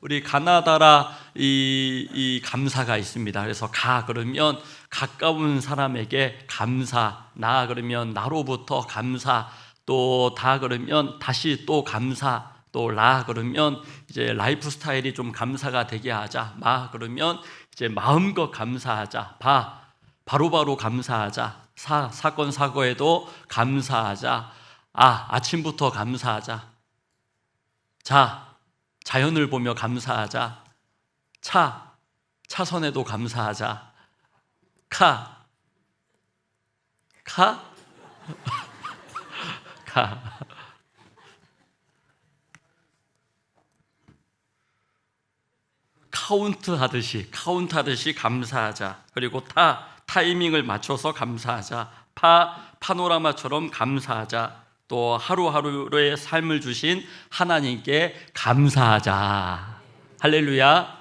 우리 가나다라 이, 이 감사가 있습니다. 그래서 가 그러면 가까운 사람에게 감사, 나 그러면 나로부터 감사, 또 다 그러면 다시 또 감사, 또 라 그러면 이제 라이프 스타일이 좀 감사가 되게 하자. 마 그러면 이제 마음껏 감사하자. 바 바로바로 감사하자. 사 사건 사고에도 감사하자. 아 아침부터 감사하자. 자 자연을 보며 감사하자. 차 차선에도 감사하자. 카 카? 카. 카운트 하듯이 카운트 하듯이 감사하자. 그리고 타 타이밍을 맞춰서 감사하자. 파 파노라마처럼 감사하자. 또 하루하루의 삶을 주신 하나님께 감사하자. 할렐루야.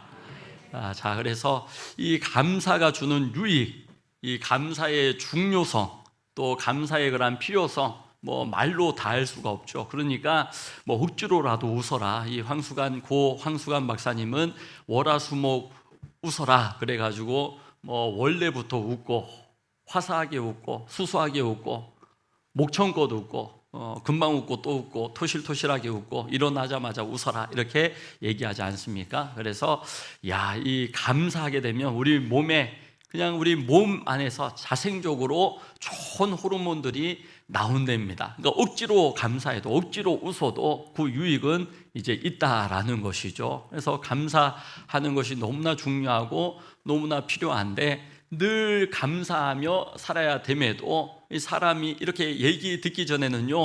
아, 자, 그래서 이 감사가 주는 유익, 이 감사의 중요성, 또 감사의 그런 필요성, 뭐 말로 다 할 수가 없죠. 그러니까 뭐 억지로라도 웃어라. 이 황수관 고 황수관 박사님은 월화수목 웃어라. 그래 가지고 뭐 원래부터 웃고 화사하게 웃고 수수하게 웃고 목청껏 웃고 어, 금방 웃고 또 웃고 토실토실하게 웃고 일어나자마자 웃어라 이렇게 얘기하지 않습니까? 그래서 야 이 감사하게 되면 우리 몸에 그냥 우리 몸 안에서 자생적으로 좋은 호르몬들이 나온답니다. 그러니까 억지로 감사해도 억지로 웃어도 그 유익은 이제 있다라는 것이죠. 그래서 감사하는 것이 너무나 중요하고 너무나 필요한데 늘 감사하며 살아야 됨에도 이 사람이 이렇게 얘기 듣기 전에는요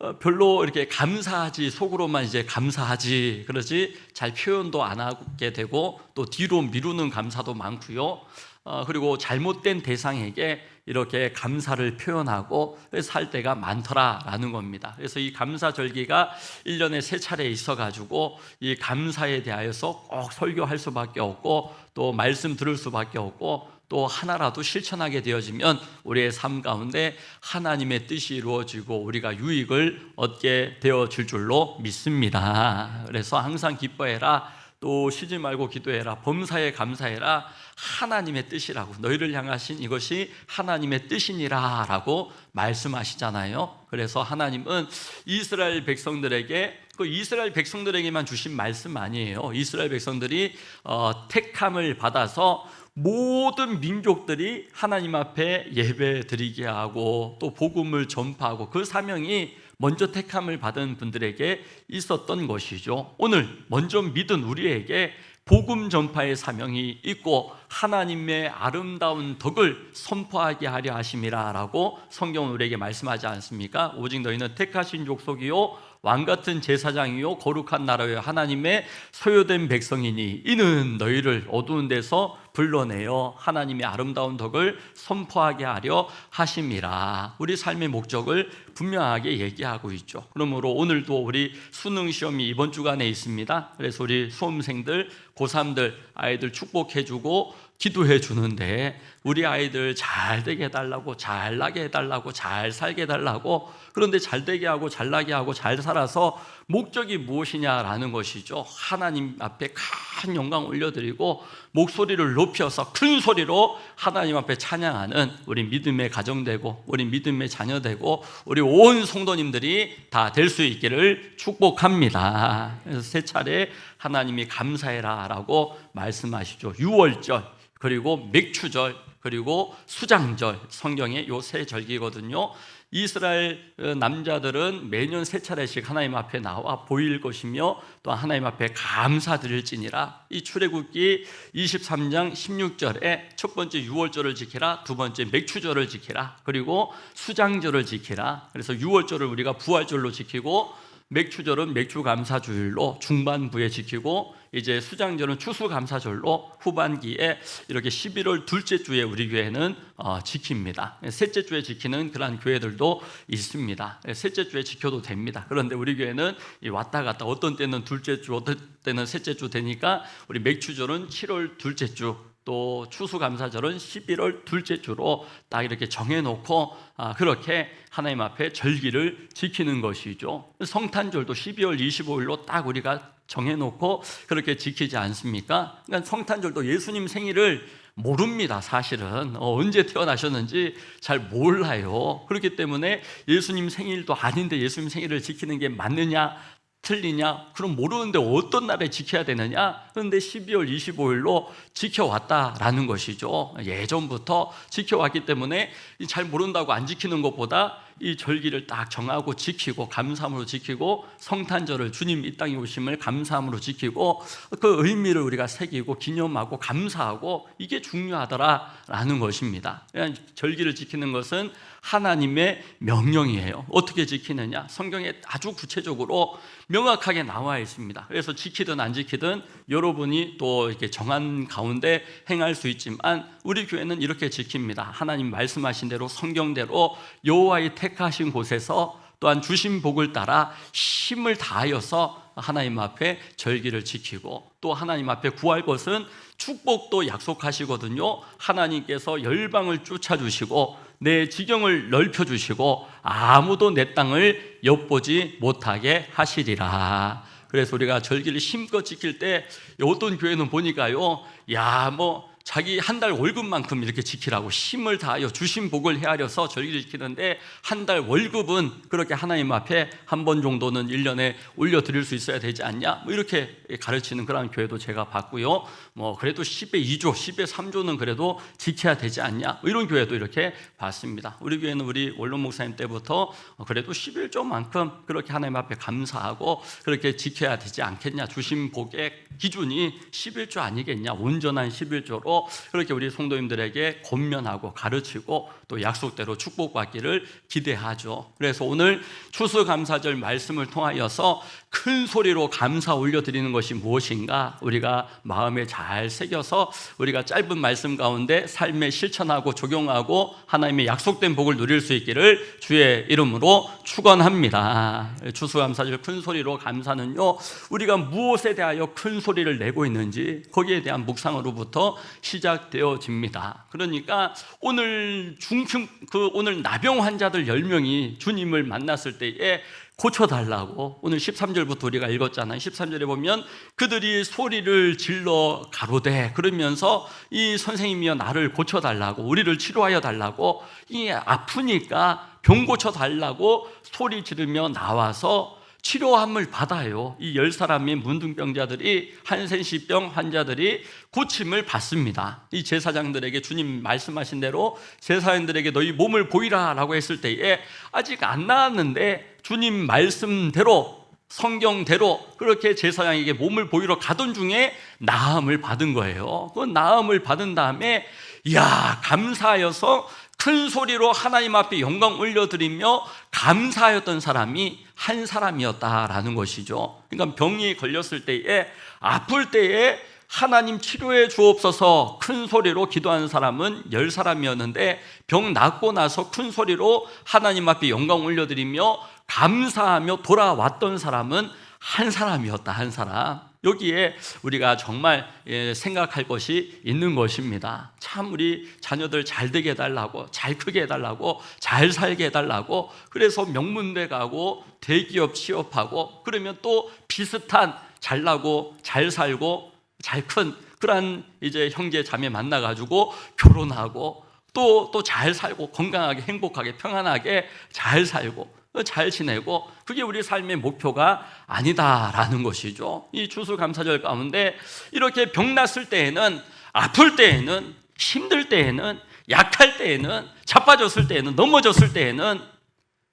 어, 별로 이렇게 감사하지 속으로만 이제 감사하지 그러지 잘 표현도 안 하게 되고 또 뒤로 미루는 감사도 많고요 어, 그리고 잘못된 대상에게 이렇게 감사를 표현하고 살 때가 많더라라는 겁니다. 그래서 이 감사절기가 1년에 세 차례 있어 가지고 이 감사에 대하여서 꼭 설교할 수밖에 없고 또 말씀 들을 수밖에 없고 또 하나라도 실천하게 되어지면 우리의 삶 가운데 하나님의 뜻이 이루어지고 우리가 유익을 얻게 되어질 줄로 믿습니다. 그래서 항상 기뻐해라. 또 쉬지 말고 기도해라. 범사에 감사해라. 하나님의 뜻이라고 너희를 향하신 이것이 하나님의 뜻이니라 라고 말씀하시잖아요. 그래서 하나님은 이스라엘 백성들에게 그 이스라엘 백성들에게만 주신 말씀 아니에요. 이스라엘 백성들이 어, 택함을 받아서 모든 민족들이 하나님 앞에 예배 드리게 하고 또 복음을 전파하고 그 사명이 먼저 택함을 받은 분들에게 있었던 것이죠. 오늘 먼저 믿은 우리에게 복음 전파의 사명이 있고 하나님의 아름다운 덕을 선포하게 하려 하심이라라고 성경은 우리에게 말씀하지 않습니까? 오직 너희는 택하신 족속이요 왕 같은 제사장이요 거룩한 나라요 하나님의 소유된 백성이니 이는 너희를 어두운 데서 불러내어 하나님의 아름다운 덕을 선포하게 하려 하심이라. 우리 삶의 목적을 분명하게 얘기하고 있죠. 그러므로 오늘도 우리 수능 시험이 이번 주간에 있습니다. 그래서 우리 수험생들, 고3들 아이들 축복해 주고 기도해 주는데 우리 아이들 잘 되게 해달라고 잘 나게 해달라고 잘 살게 해달라고 그런데 잘 되게 하고 잘 나게 하고 잘 살아서 목적이 무엇이냐라는 것이죠 하나님 앞에 큰 영광 올려드리고 목소리를 높여서 큰 소리로 하나님 앞에 찬양하는 우리 믿음의 가정되고 우리 믿음의 자녀되고 우리 온 성도님들이 다 될 수 있기를 축복합니다. 그래서 세 차례 하나님이 감사해라라고 말씀하시죠. 6월절 그리고 맥추절 그리고 수장절. 성경의 요 세 절기거든요. 이스라엘 어, 남자들은 매년 세 차례씩 하나님 앞에 나와 보일 것이며 또 하나님 앞에 감사드릴지니라. 이 출애굽기 23장 16절에 첫 번째 유월절을 지키라, 두 번째 맥추절을 지키라, 그리고 수장절을 지키라. 그래서 유월절을 우리가 부활절로 지키고 맥추절은 맥주감사주일로 중반부에 지키고 이제 수장절은 추수감사절로 후반기에 이렇게 11월 둘째 주에 우리 교회는 어, 지킵니다. 셋째 주에 지키는 그러한 교회들도 있습니다. 셋째 주에 지켜도 됩니다. 그런데 우리 교회는 왔다 갔다 어떤 때는 둘째 주, 어떤 때는 셋째 주 되니까 우리 맥추절은 7월 둘째 주 또 추수감사절은 11월 둘째 주로 딱 이렇게 정해놓고 아, 그렇게 하나님 앞에 절기를 지키는 것이죠. 성탄절도 12월 25일로 딱 우리가 정해놓고 그렇게 지키지 않습니까? 그러니까 성탄절도 예수님 생일을 모릅니다, 사실은. 어, 언제 태어나셨는지 잘 몰라요. 그렇기 때문에 예수님 생일도 아닌데 예수님 생일을 지키는 게 맞느냐? 틀리냐? 그럼 모르는데 어떤 날에 지켜야 되느냐? 그런데 12월 25일로 지켜왔다라는 것이죠. 예전부터 지켜왔기 때문에 잘 모른다고 안 지키는 것보다 이 절기를 딱 정하고 지키고 감사함으로 지키고 성탄절을 주님 이 땅에 오심을 감사함으로 지키고 그 의미를 우리가 새기고 기념하고 감사하고 이게 중요하더라라는 것입니다. 절기를 지키는 것은 하나님의 명령이에요. 어떻게 지키느냐? 성경에 아주 구체적으로 명확하게 나와 있습니다. 그래서 지키든 안 지키든 여러분이 또 이렇게 정한 가운데 행할 수 있지만 우리 교회는 이렇게 지킵니다. 하나님 말씀하신 대로 성경대로 여호와의 택하신 곳에서 또한 주신 복을 따라 힘을 다하여서 하나님 앞에 절기를 지키고 또 하나님 앞에 구할 것은 축복도 약속하시거든요. 하나님께서 열방을 쫓아주시고 내 지경을 넓혀주시고 아무도 내 땅을 엿보지 못하게 하시리라. 그래서 우리가 절기를 힘껏 지킬 때 어떤 교회는 보니까요, 야, 뭐 자기 한 달 월급만큼 이렇게 지키라고 힘을 다하여 주신 복을 헤아려서 절기를 지키는데 한 달 월급은 그렇게 하나님 앞에 한 번 정도는 1년에 올려드릴 수 있어야 되지 않냐? 뭐 이렇게 가르치는 그런 교회도 제가 봤고요. 뭐 그래도 10에 2조, 10에 3조는 그래도 지켜야 되지 않냐? 뭐 이런 교회도 이렇게 봤습니다. 우리 교회는 우리 원론 목사님 때부터 그래도 11조만큼 그렇게 하나님 앞에 감사하고 그렇게 지켜야 되지 않겠냐? 주신 복의 기준이 11조 아니겠냐? 온전한 11조로 그렇게 우리 성도님들에게 권면하고 가르치고 또 약속대로 축복받기를 기대하죠. 그래서 오늘 추수감사절 말씀을 통하여서 큰 소리로 감사 올려드리는 것이 무엇인가 우리가 마음에 잘 새겨서 우리가 짧은 말씀 가운데 삶에 실천하고 적용하고 하나님의 약속된 복을 누릴 수 있기를 주의 이름으로 축원합니다. 추수감사절 큰 소리로 감사는요 우리가 무엇에 대하여 큰 소리를 내고 있는지 거기에 대한 묵상으로부터 시작되어집니다. 그러니까 오늘 중증 그 오늘 나병 환자들 10명이 주님을 만났을 때에 고쳐달라고 오늘 13절부터 우리가 읽었잖아요. 13절에 보면 그들이 소리를 질러 가로되 그러면서 이 선생님이여 나를 고쳐달라고 우리를 치료하여 달라고 이 아프니까 병 고쳐달라고 소리 지르며 나와서 치료함을 받아요. 이 열 사람의 문둥병자들이 한센시병 환자들이 고침을 받습니다. 이 제사장들에게 주님 말씀하신 대로 제사장들에게 너희 몸을 보이라라고 했을 때에 아직 안 나았는데 주님 말씀대로 성경대로 그렇게 제사장에게 몸을 보이러 가던 중에 나음을 받은 거예요. 그 나음을 받은 다음에 야 감사하여서 큰 소리로 하나님 앞에 영광 올려드리며 감사하였던 사람이 한 사람이었다라는 것이죠. 그러니까 병이 걸렸을 때에 아플 때에 하나님 치료해 주옵소서 큰 소리로 기도하는 사람은 열 사람이었는데 병 낫고 나서 큰 소리로 하나님 앞에 영광 올려드리며 감사하며 돌아왔던 사람은 한 사람이었다 한 사람. 여기에 우리가 정말 예, 생각할 것이 있는 것입니다. 참 우리 자녀들 잘 되게 해달라고, 잘 크게 해달라고, 잘 살게 해달라고, 그래서 명문대 가고, 대기업 취업하고, 그러면 또 비슷한 잘나고, 잘 살고, 잘 큰 그러한 이제 형제 자매 만나가지고 결혼하고, 또 또 잘 살고, 건강하게, 행복하게, 평안하게 잘 살고, 잘 지내고 그게 우리 삶의 목표가 아니다라는 것이죠. 이 추수감사절 가운데 이렇게 병 났을 때에는 아플 때에는 힘들 때에는 약할 때에는 자빠졌을 때에는 넘어졌을 때에는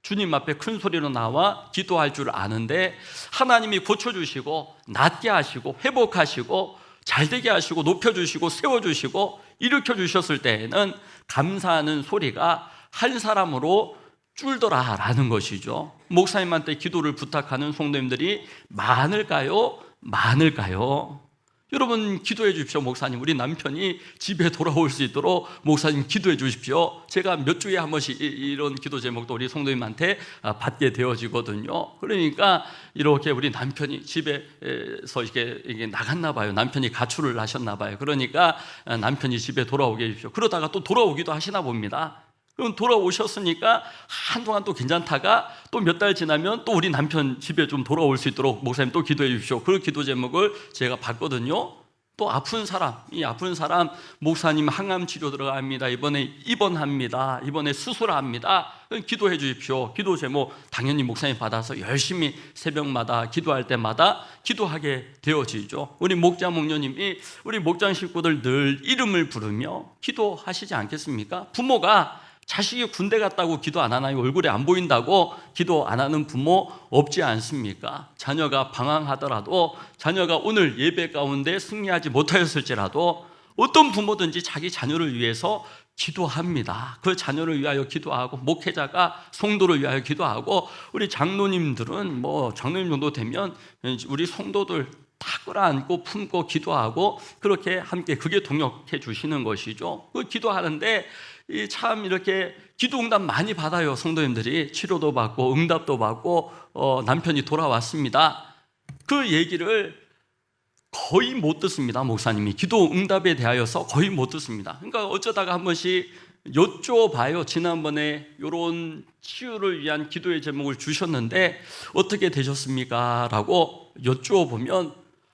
주님 앞에 큰 소리로 나와 기도할 줄 아는데 하나님이 고쳐주시고 낫게 하시고 회복하시고 잘되게 하시고 높여주시고 세워주시고 일으켜 주셨을 때에는 감사하는 소리가 한 사람으로 줄더라라는 것이죠. 목사님한테 기도를 부탁하는 성도님들이 많을까요? 많을까요? 여러분 기도해 주십시오 목사님. 우리 남편이 집에 돌아올 수 있도록 목사님 기도해 주십시오. 제가 몇 주에 한 번씩 이- 이런 기도 제목도 우리 성도님한테 아, 받게 되어지거든요. 그러니까 이렇게 우리 남편이 집에서 이게 나갔나 봐요. 남편이 가출을 하셨나 봐요. 그러니까 아, 남편이 집에 돌아오게 해주십시오. 그러다가 또 돌아오기도 하시나 봅니다 그럼 돌아오셨으니까 한동안 또 괜찮다가 또 몇 달 지나면 또 우리 남편 집에 좀 돌아올 수 있도록 목사님 또 기도해 주십시오. 그 기도 제목을 제가 봤거든요. 또 아픈 사람, 이 아픈 사람 목사님 항암 치료 들어갑니다. 이번에 입원합니다. 이번에 수술합니다. 기도해 주십시오. 기도 제목 당연히 목사님 받아서 열심히 새벽마다 기도할 때마다 기도하게 되어지죠. 우리 목자 목녀님이 우리 목장 식구들 늘 이름을 부르며 기도하시지 않겠습니까? 부모가 자식이 군대 갔다고 기도 안 하나요? 얼굴에 안 보인다고 기도 안 하는 부모 없지 않습니까? 자녀가 방황하더라도 자녀가 오늘 예배 가운데 승리하지 못하였을지라도 어떤 부모든지 자기 자녀를 위해서 기도합니다. 그 자녀를 위하여 기도하고 목회자가 성도를 위하여 기도하고 우리 장로님들은 뭐 장로님 정도 되면 우리 성도들 다 끌어안고 품고 기도하고 그렇게 함께 그게 동역해 주시는 것이죠. 그 기도하는데 이 참 이렇게 기도 응답 많이 받아요 성도님들이 치료도 받고 응답도 받고 어, 남편이 돌아왔습니다. 그 얘기를 거의 못 듣습니다 목사님이 기도 응답에 대하여서 거의 못 듣습니다. 그러니까 어쩌다가 한 번씩 여쭤봐요. 지난번에 이런 치유를 위한 기도의 제목을 주셨는데 어떻게 되셨습니까? 라고 여쭤보면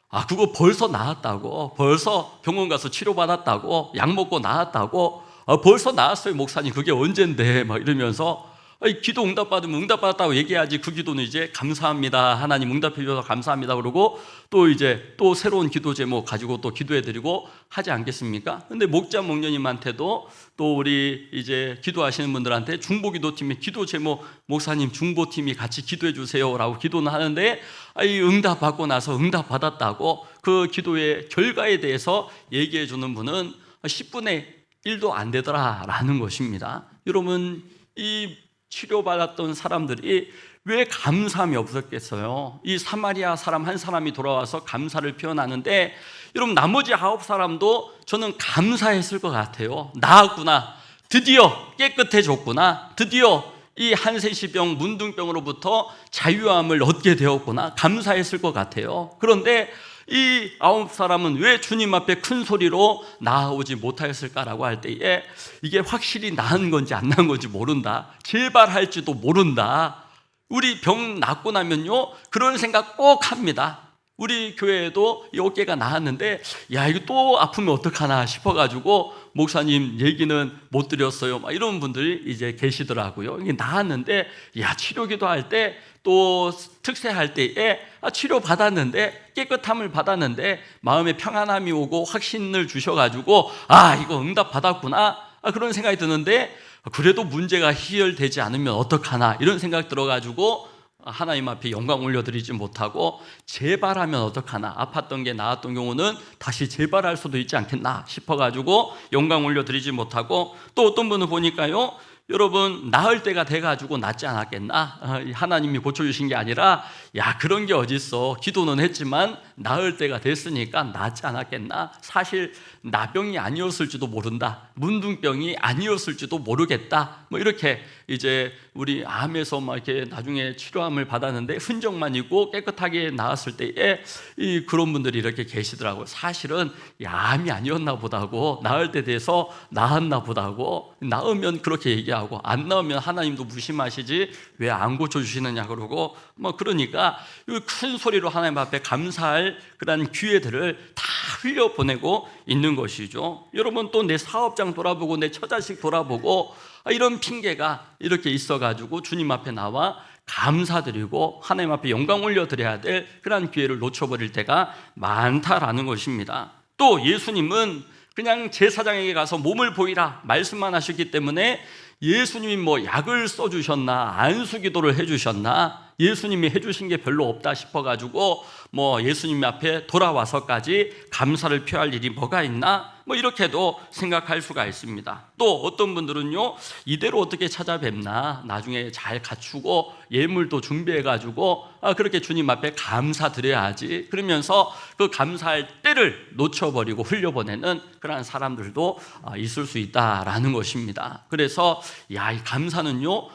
아 그거 벌써 나았다고 벌써 병원 가서 치료받았다고 약 먹고 나았다고 아, 벌써 나았어요 목사님. 그게 언젠데? 막 이러면서 아니, 기도 응답 받으면 응답 받았다고 얘기해야지 그 기도는 이제 감사합니다. 하나님 응답해 주셔서 감사합니다. 그러고 또 이제 또 새로운 기도 제목 가지고 또 기도해 드리고 하지 않겠습니까? 근데 목자 목녀님한테도 또 우리 이제 기도하시는 분들한테 중보 기도팀이 기도 제목 목사님 중보팀이 같이 기도해 주세요 라고 기도는 하는데 아이 응답 받고 나서 응답 받았다고 그 기도의 결과에 대해서 얘기해 주는 분은 10분의 1도 안 되더라라는 것입니다. 여러분 이 치료받았던 사람들이 왜 감사함이 없었겠어요? 이 사마리아 사람 한 사람이 돌아와서 감사를 표현하는데 여러분 나머지 아홉 사람도 저는 감사했을 것 같아요. 나았구나. 드디어 깨끗해졌구나. 드디어 이 한세시병 문둥병으로부터 자유함을 얻게 되었구나. 감사했을 것 같아요. 그런데 이 아홉 사람은 왜 주님 앞에 큰 소리로 나아오지 못하였을까라고 할 때에 이게 확실히 나은 건지 안 나은 건지 모른다. 재발할지도 모른다. 우리 병 낫고 나면요 그런 생각 꼭 합니다. 우리 교회에도 이 어깨가 나았는데 야 이거 또 아프면 어떡하나 싶어가지고 목사님 얘기는 못 드렸어요. 막 이런 분들이 이제 계시더라고요. 이게 나았는데 야 치료기도 할 때 또 특세할 때에 아, 치료 받았는데 깨끗함을 받았는데 마음에 평안함이 오고 확신을 주셔가지고 아 이거 응답 받았구나. 아, 그런 생각이 드는데 그래도 문제가 해결되지 않으면 어떡하나 이런 생각 들어가지고 하나님 앞에 영광 올려드리지 못하고 재발하면 어떡하나. 아팠던 게 나았던 경우는 다시 재발할 수도 있지 않겠나 싶어가지고 영광 올려드리지 못하고 또 어떤 분을 보니까요 여러분 나을 때가 돼가지고 낫지 않았겠나? 어, 하나님이 고쳐주신 게 아니라 야 그런 게 어딨어. 기도는 했지만 나을 때가 됐으니까 낫지 않았겠나? 사실 나병이 아니었을지도 모른다. 문둥병이 아니었을지도 모르겠다. 뭐 이렇게 이제 우리 암에서 막 이렇게 나중에 치료함을 받았는데 흔적만 있고 깨끗하게 나았을 때에 이 그런 분들이 이렇게 계시더라고요. 사실은 이 암이 아니었나 보다고 나을 때 돼서 나았나 보다고 나으면 그렇게 얘기하고 안 나으면 하나님도 무심하시지 왜 안 고쳐 주시느냐 그러고 뭐 그러니까 이큰 소리로 하나님 앞에 감사할 그런 기회들을 다 흘려 보내고 있는 것이죠. 여러분 또 내 사업장 돌아보고 내 처자식 돌아보고 아, 이런 핑계가 이렇게 있어 가지고 주님 앞에 나와 감사드리고 하나님 앞에 영광 올려드려야 될 그런 기회를 놓쳐버릴 때가 많다라는 것입니다. 또 예수님은 그냥 제사장에게 가서 몸을 보이라 말씀만 하셨기 때문에 예수님이 뭐 약을 써주셨나 안수 기도를 해주셨나 예수님이 해주신 게 별로 없다 싶어가지고 뭐 예수님 앞에 돌아와서까지 감사를 표할 일이 뭐가 있나 뭐 이렇게도 생각할 수가 있습니다. 또 어떤 분들은요 이대로 어떻게 찾아뵙나 나중에 잘 갖추고 예물도 준비해가지고 아 그렇게 주님 앞에 감사드려야지 그러면서 그 감사할 때를 놓쳐버리고 흘려보내는 그러한 사람들도 아, 있을 수 있다라는 것입니다. 그래서 야 이 감사는요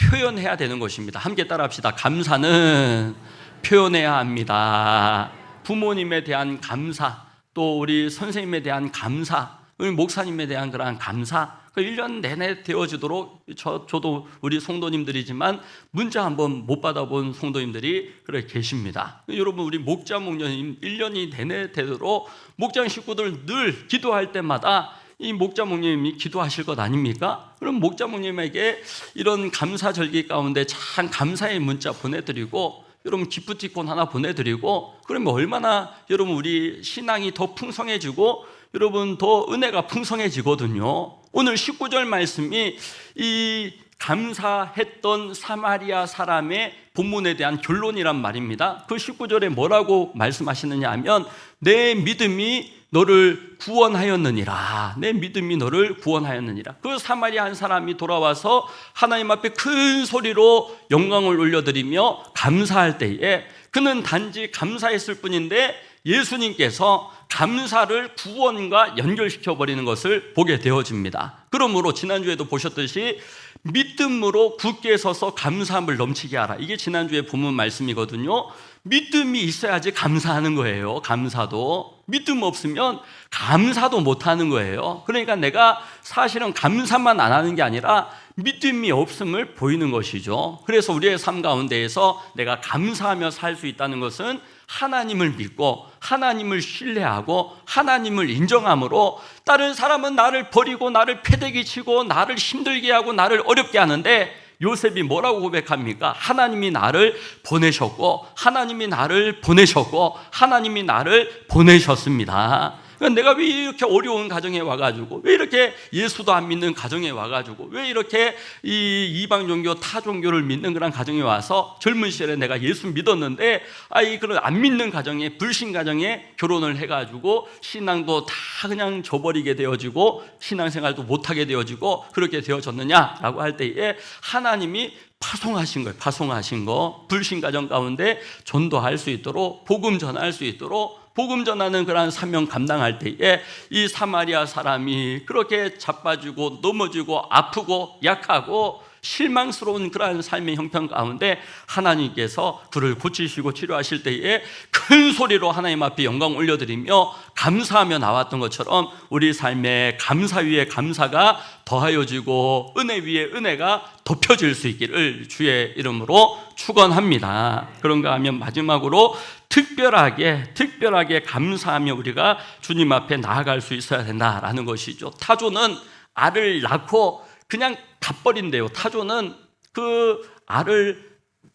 표현해야 되는 것입니다. 함께 따라합시다. 감사는 표현해야 합니다. 부모님에 대한 감사, 또 우리 선생님에 대한 감사, 우리 목사님에 대한 그러한 감사, 그 1년 내내 되어지도록 저, 저도 우리 성도님들이지만 문자 한번 못 받아본 성도님들이 그래 계십니다. 여러분 우리 목자 목녀님 1년이 내내 되도록 목장 식구들 늘 기도할 때마다 이 목자 목님이 기도하실 것 아닙니까? 그럼 목자 목님에게 이런 감사 절기 가운데 참 감사의 문자 보내드리고 여러분 기프티콘 하나 보내드리고 그러면 얼마나 여러분 우리 신앙이 더 풍성해지고 여러분 더 은혜가 풍성해지거든요. 오늘 19절 말씀이 이 감사했던 사마리아 사람의 본문에 대한 결론이란 말입니다. 그 19절에 뭐라고 말씀하시느냐 하면 내 믿음이 너를 구원하였느니라. 내 믿음이 너를 구원하였느니라. 그 사마리아 한 사람이 돌아와서 하나님 앞에 큰 소리로 영광을 올려드리며 감사할 때에 그는 단지 감사했을 뿐인데 예수님께서 감사를 구원과 연결시켜 버리는 것을 보게 되어집니다. 그러므로 지난주에도 보셨듯이 믿음으로 굳게 서서 감사함을 넘치게 하라. 이게 지난주에 본문 말씀이거든요. 믿음이 있어야지 감사하는 거예요. 감사도. 믿음 없으면 감사도 못 하는 거예요. 그러니까 내가 사실은 감사만 안 하는 게 아니라 믿음이 없음을 보이는 것이죠. 그래서 우리의 삶 가운데에서 내가 감사하며 살 수 있다는 것은 하나님을 믿고 하나님을 신뢰하고 하나님을 인정함으로 다른 사람은 나를 버리고 나를 패대기 치고 나를 힘들게 하고 나를 어렵게 하는데 요셉이 뭐라고 고백합니까? 하나님이 나를 보내셨고 하나님이 나를 보내셨고 하나님이 나를 보내셨습니다. 그러니까 내가 왜 이렇게 어려운 가정에 와가지고 왜 이렇게 예수도 안 믿는 가정에 와가지고 왜 이렇게 이 이방 종교 타 종교를 믿는 그런 가정에 와서 젊은 시절에 내가 예수 믿었는데 아이 그런 안 믿는 가정에 불신 가정에 결혼을 해가지고 신앙도 다 그냥 저버리게 되어지고 신앙생활도 못하게 되어지고 그렇게 되어졌느냐라고 할 때에 하나님이 파송하신 거예요. 파송하신 거. 불신 가정 가운데 전도할 수 있도록 복음 전할 수 있도록 복음 전하는 그러한 사명 감당할 때에 이 사마리아 사람이 그렇게 자빠지고 넘어지고 아프고 약하고 실망스러운 그러한 삶의 형편 가운데 하나님께서 그를 고치시고 치료하실 때에 큰 소리로 하나님 앞에 영광 올려드리며 감사하며 나왔던 것처럼 우리 삶에 감사 위에 감사가 더하여지고 은혜 위에 은혜가 덮여질 수 있기를 주의 이름으로 축원합니다. 그런가 하면 마지막으로 특별하게 특별하게 감사하며 우리가 주님 앞에 나아갈 수 있어야 된다라는 것이죠. 타조는 알을 낳고 그냥 갓버린대요. 타조는 그 알을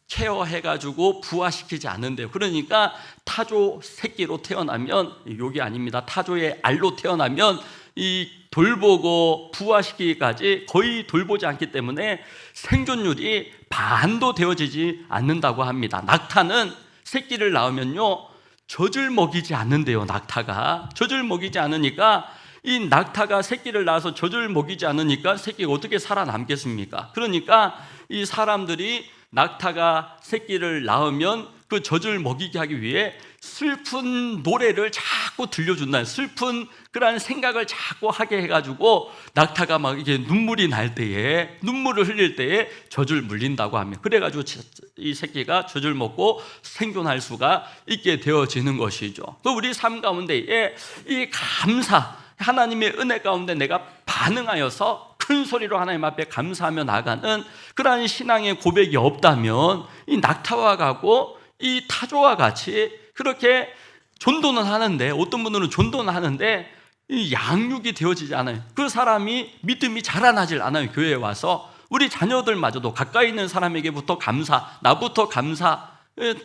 케어해 가지고 부화시키지 않는데요. 그러니까 타조 새끼로 태어나면 욕이 아닙니다. 타조의 알로 태어나면 이 돌보고 부화시키기까지 거의 돌보지 않기 때문에 생존율이 반도 되어지지 않는다고 합니다. 낙타는 새끼를 낳으면요 젖을 먹이지 않는데요. 낙타가 젖을 먹이지 않으니까 이 낙타가 새끼를 낳아서 젖을 먹이지 않으니까 새끼가 어떻게 살아남겠습니까? 그러니까 이 사람들이 낙타가 새끼를 낳으면 그 젖을 먹이게 하기 위해 슬픈 노래를 자꾸 들려준다. 슬픈 그러한 생각을 자꾸 하게 해가지고 낙타가 막 이게 눈물이 날 때에 눈물을 흘릴 때에 젖을 물린다고 하면 그래가지고 이 새끼가 젖을 먹고 생존할 수가 있게 되어지는 것이죠. 또 우리 삶 가운데에 이 감사 하나님의 은혜 가운데 내가 반응하여서 큰 소리로 하나님 앞에 감사하며 나가는 그러한 신앙의 고백이 없다면 이 낙타와 같고 이 타조와 같이 그렇게 존도는 하는데 어떤 분들은 존도는 하는데 이 양육이 되어지지 않아요. 그 사람이 믿음이 자라나질 않아요. 교회에 와서 우리 자녀들마저도 가까이 있는 사람에게부터 감사, 나부터 감사,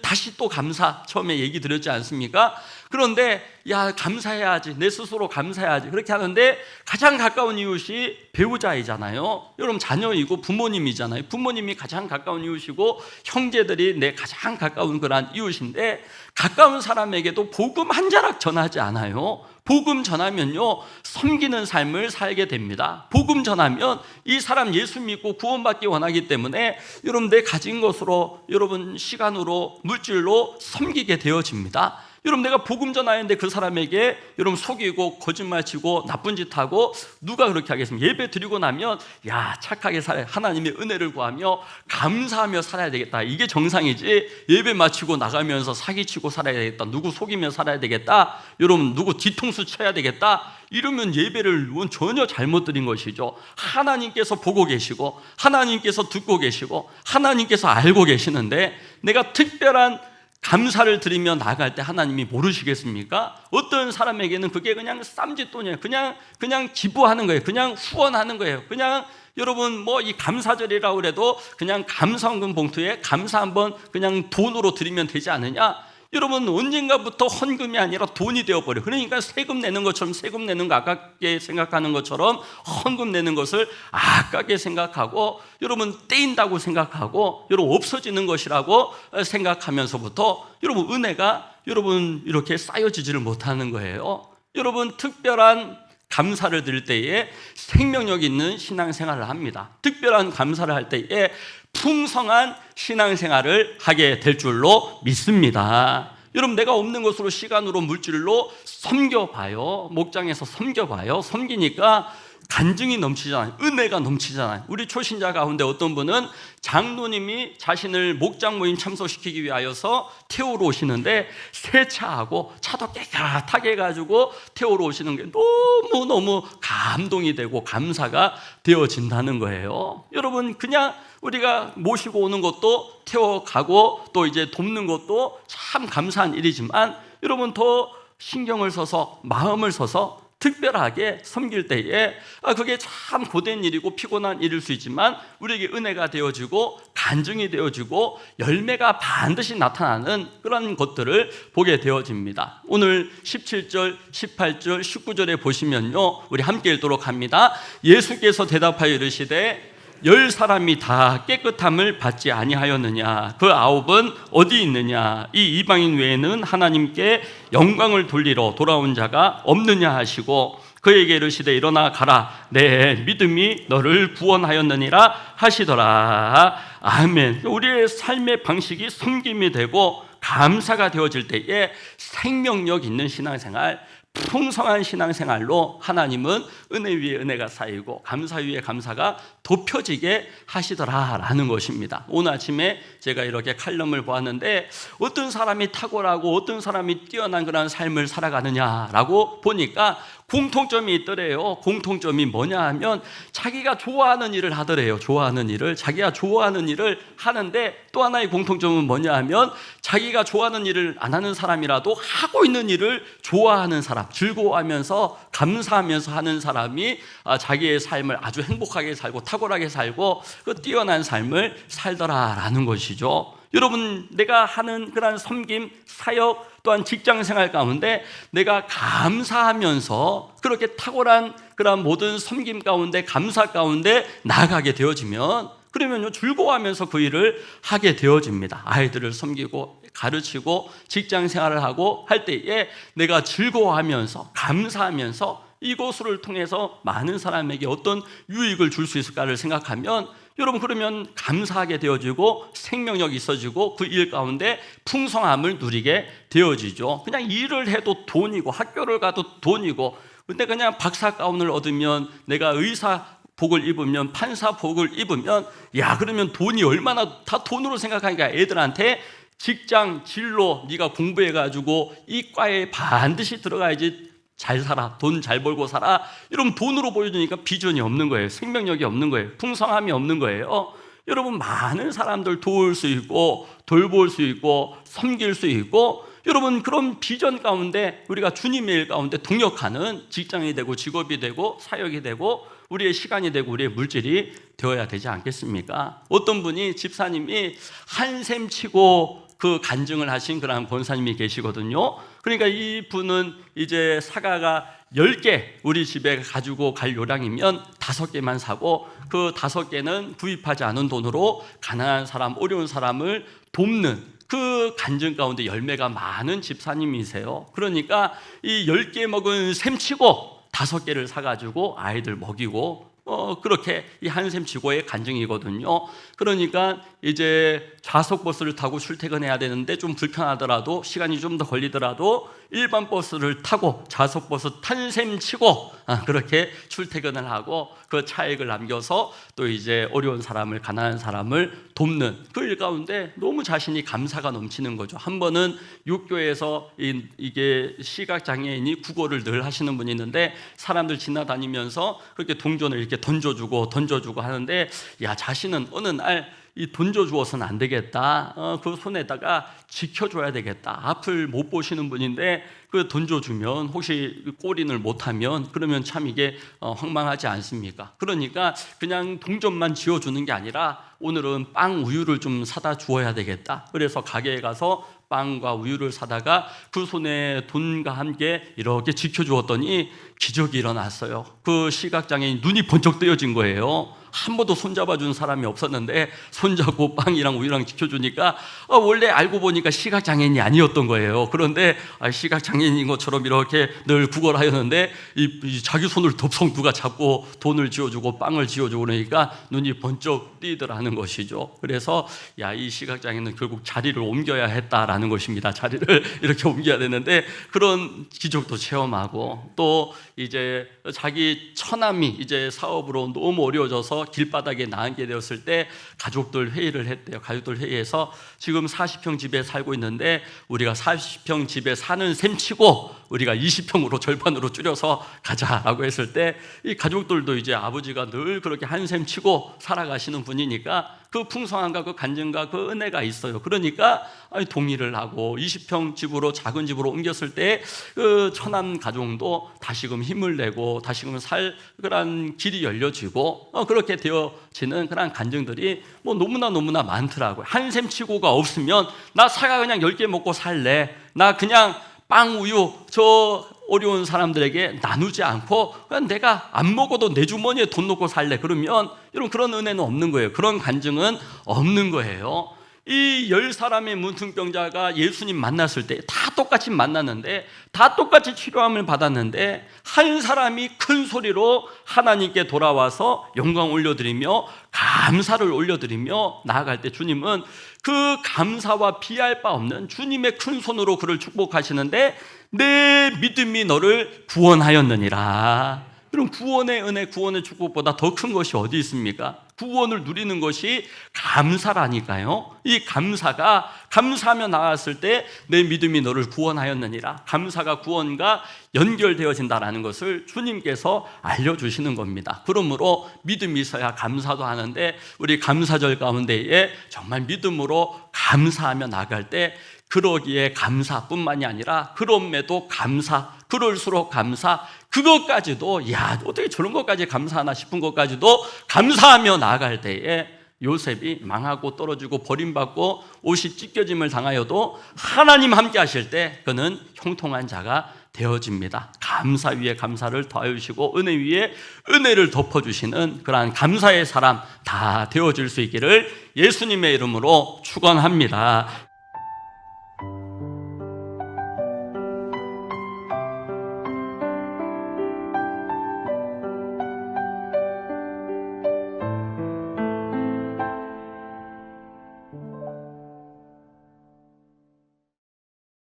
다시 또 감사 처음에 얘기 드렸지 않습니까? 그런데 야 감사해야지 내 스스로 감사해야지 그렇게 하는데 가장 가까운 이웃이 배우자이잖아요. 여러분 자녀이고 부모님이잖아요. 부모님이 가장 가까운 이웃이고 형제들이 내 가장 가까운 그런 이웃인데 가까운 사람에게도 복음 한 자락 전하지 않아요. 복음 전하면요 섬기는 삶을 살게 됩니다. 복음 전하면 이 사람 예수 믿고 구원받기 원하기 때문에 여러분 내 가진 것으로 여러분 시간으로 물질로 섬기게 되어집니다. 여러분 내가 복음 전하는데 그 사람에게 여러분 속이고 거짓말치고 나쁜 짓 하고 누가 그렇게 하겠습니까? 예배 드리고 나면 야 착하게 살아 하나님의 은혜를 구하며 감사하며 살아야 되겠다. 이게 정상이지. 예배 마치고 나가면서 사기치고 살아야 되겠다. 누구 속이며 살아야 되겠다. 여러분 누구 뒤통수 쳐야 되겠다. 이러면 예배를 전혀 잘못 드린 것이죠. 하나님께서 보고 계시고 하나님께서 듣고 계시고 하나님께서 알고 계시는데 내가 특별한 감사를 드리며 나갈 때 하나님이 모르시겠습니까? 어떤 사람에게는 그게 그냥 쌈짓돈이에요. 그냥 그냥 기부하는 거예요. 그냥 후원하는 거예요. 그냥 여러분 뭐 이 감사절이라고 그래도 그냥 감사원금 봉투에 감사 한번 그냥 돈으로 드리면 되지 않느냐? 여러분 언젠가부터 헌금이 아니라 돈이 되어버려. 그러니까 세금 내는 것처럼 세금 내는 거 아깝게 생각하는 것처럼 헌금 내는 것을 아깝게 생각하고 여러분 떼인다고 생각하고 여러분 없어지는 것이라고 생각하면서부터 여러분 은혜가 여러분 이렇게 쌓여지지를 못하는 거예요. 여러분 특별한 감사를 드릴 때에 생명력 있는 신앙생활을 합니다. 특별한 감사를 할 때에 풍성한 신앙생활을 하게 될 줄로 믿습니다. 여러분 내가 없는 것으로 시간으로 물질로 섬겨봐요. 목장에서 섬겨봐요. 섬기니까 간증이 넘치잖아요. 은혜가 넘치잖아요. 우리 초신자 가운데 어떤 분은 장로님이 자신을 목장 모임 참석시키기 위하여서 태우러 오시는데 세차하고 차도 깨끗하게 해가지고 태우러 오시는 게 너무너무 감동이 되고 감사가 되어진다는 거예요. 여러분, 그냥 우리가 모시고 오는 것도 태워가고 또 이제 돕는 것도 참 감사한 일이지만 여러분 더 신경을 써서 마음을 써서 특별하게 섬길 때에 아 그게 참 고된 일이고 피곤한 일일 수 있지만 우리에게 은혜가 되어지고 간증이 되어지고 열매가 반드시 나타나는 그런 것들을 보게 되어집니다. 오늘 17절, 18절, 19절에 보시면요. 우리 함께 읽도록 합니다. 예수께서 대답하여 이르시되 열 사람이 다 깨끗함을 받지 아니하였느냐? 그 아홉은 어디 있느냐? 이 이방인 외에는 하나님께 영광을 돌리러 돌아온 자가 없느냐 하시고 그에게 이르시되 일어나 가라. 내 믿음이 너를 구원하였느니라 하시더라. 아멘. 우리의 삶의 방식이 섬김이 되고 감사가 되어질 때에 생명력 있는 신앙생활 풍성한 신앙생활로 하나님은 은혜 위에 은혜가 쌓이고 감사 위에 감사가 돋펴지게 하시더라라는 것입니다. 오늘 아침에 제가 이렇게 칼럼을 보았는데 어떤 사람이 탁월하고 어떤 사람이 뛰어난 그런 삶을 살아가느냐라고 보니까 공통점이 있더래요. 공통점이 뭐냐 하면 자기가 좋아하는 일을 하더래요. 좋아하는 일을 자기가 좋아하는 일을 하는데 또 하나의 공통점은 뭐냐 하면 자기가 좋아하는 일을 안 하는 사람이라도 하고 있는 일을 좋아하는 사람, 즐거워하면서 감사하면서 하는 사람이 아, 자기의 삶을 아주 행복하게 살고 탁월하게 살고 그 뛰어난 삶을 살더라라는 것이죠. 여러분 내가 하는 그러한 섬김, 사역 또한 직장 생활 가운데 내가 감사하면서 그렇게 탁월한 그러한 모든 섬김 가운데 감사 가운데 나아가게 되어지면 그러면요 즐거워하면서 그 일을 하게 되어집니다. 아이들을 섬기고 가르치고 직장 생활을 하고 할 때에 내가 즐거워하면서 감사하면서 이곳을 통해서 많은 사람에게 어떤 유익을 줄 수 있을까를 생각하면 여러분 그러면 감사하게 되어지고 생명력이 있어지고 그 일 가운데 풍성함을 누리게 되어지죠. 그냥 일을 해도 돈이고 학교를 가도 돈이고 근데 그냥 박사 가운을 얻으면 내가 의사 복을 입으면 판사 복을 입으면 야 그러면 돈이 얼마나 다 돈으로 생각하니까 애들한테 직장 진로 네가 공부해 가지고 이 과에 반드시 들어가야지 잘 살아, 돈 잘 벌고 살아. 이러면 돈으로 보여주니까 비전이 없는 거예요. 생명력이 없는 거예요. 풍성함이 없는 거예요. 여러분 많은 사람들 도울 수 있고 돌볼 수 있고 섬길 수 있고 여러분 그런 비전 가운데 우리가 주님의 일 가운데 동역하는 직장이 되고 직업이 되고 사역이 되고 우리의 시간이 되고 우리의 물질이 되어야 되지 않겠습니까? 어떤 분이 집사님이 한샘 치고 그 간증을 하신 그러한 권사님이 계시거든요. 그러니까 이 분은 이제 사과가 10개 우리 집에 가지고 갈 요량이면 다섯 개만 사고 그 다섯 개는 구입하지 않은 돈으로 가난한 사람, 어려운 사람을 돕는 그 간증 가운데 열매가 많은 집사님이세요. 그러니까 이 10개 먹은 셈치고 다섯 개를 사가지고 아이들 먹이고 어 그렇게 이 한샘 지고의 간증이거든요. 그러니까 이제 좌석 버스를 타고 출퇴근해야 되는데 좀 불편하더라도 시간이 좀 더 걸리더라도 일반 버스를 타고 좌석 버스 탄셈 치고 아, 그렇게 출퇴근을 하고 그 차액을 남겨서 또 이제 어려운 사람을 가난한 사람을 돕는 그 일 가운데 너무 자신이 감사가 넘치는 거죠. 한 번은 육교에서 이, 이게 시각 장애인이 국어를 늘 하시는 분이 있는데 사람들 지나다니면서 그렇게 동전을 이렇게 던져주고 던져주고 하는데 야 자신은 어느 날 이 던져주어서는 안 되겠다. 어, 그 손에다가 지켜줘야 되겠다. 앞을 못 보시는 분인데 그 던져주면 혹시 꼬린을 못하면 그러면 참 이게 어, 황망하지 않습니까? 그러니까 그냥 동전만 지어주는 게 아니라 오늘은 빵 우유를 좀 사다 주어야 되겠다. 그래서 가게에 가서 빵과 우유를 사다가 그 손에 돈과 함께 이렇게 지켜주었더니 기적이 일어났어요. 그 시각장애인 눈이 번쩍 뜨여진 거예요. 한 번도 손잡아 준 사람이 없었는데 손잡고 빵이랑 우유랑 지켜주니까 아, 원래 알고 보니까 시각 장애인이 아니었던 거예요. 그런데 아, 시각 장애인인 것처럼 이렇게 늘 구걸하였는데 이, 이 자기 손을 덥석 누가 잡고 돈을 지어주고 빵을 지어주고 그러니까 눈이 번쩍 뜨이더라는 것이죠. 그래서 야 이 시각 장애는 결국 자리를 옮겨야 했다라는 것입니다. 자리를 이렇게 옮겨야 되는데 그런 기적도 체험하고 또 이제 자기 처남이 이제 사업으로 너무 어려워져서 길바닥에 나앉게 되었을 때 가족들 회의를 했대요. 가족들 회의에서 지금 40평 집에 살고 있는데 우리가 40평 집에 사는 셈 치고 우리가 20평으로 절반으로 줄여서 가자라고 했을 때 이 가족들도 이제 아버지가 늘 그렇게 한 셈 치고 살아가시는 분이니까 그 풍성함과 그 간증과 그 은혜가 있어요. 그러니까 동의를 하고 20평 집으로 작은 집으로 옮겼을 때 그 처남 가정도 다시금 힘을 내고 다시금 살 그런 길이 열려지고 어, 그렇게 되어지는 그런 간증들이 뭐 너무나 너무나 많더라고요. 한샘 치고가 없으면 나 사과 그냥 10개 먹고 살래. 나 그냥 빵 우유 저 어려운 사람들에게 나누지 않고 그냥 내가 안 먹어도 내 주머니에 돈 넣고 살래 그러면 이런 그런 은혜는 없는 거예요. 그런 간증은 없는 거예요. 이 열 사람의 문둥병자가 예수님 만났을 때 다 똑같이 만났는데 다 똑같이 치료함을 받았는데 한 사람이 큰 소리로 하나님께 돌아와서 영광 올려드리며 감사를 올려드리며 나아갈 때 주님은 그 감사와 비할 바 없는 주님의 큰 손으로 그를 축복하시는데 내 믿음이 너를 구원하였느니라. 이런 구원의 은혜, 구원의 축복보다 더 큰 것이 어디 있습니까? 구원을 누리는 것이 감사라니까요. 이 감사가 감사하며 나왔을 때 내 믿음이 너를 구원하였느니라. 감사가 구원과 연결되어진다라는 것을 주님께서 알려주시는 겁니다. 그러므로 믿음이 있어야 감사도 하는데 우리 감사절 가운데에 정말 믿음으로 감사하며 나갈 때 그러기에 감사뿐만이 아니라 그럼에도 감사, 그럴수록 감사, 그것까지도 야 어떻게 저런 것까지 감사하나 싶은 것까지도 감사하며 나아갈 때에 요셉이 망하고 떨어지고 버림받고 옷이 찢겨짐을 당하여도 하나님 함께 하실 때 그는 형통한 자가 되어집니다. 감사 위에 감사를 더하시고 은혜 위에 은혜를 덮어주시는 그러한 감사의 사람 다 되어질 수 있기를 예수님의 이름으로 축원합니다.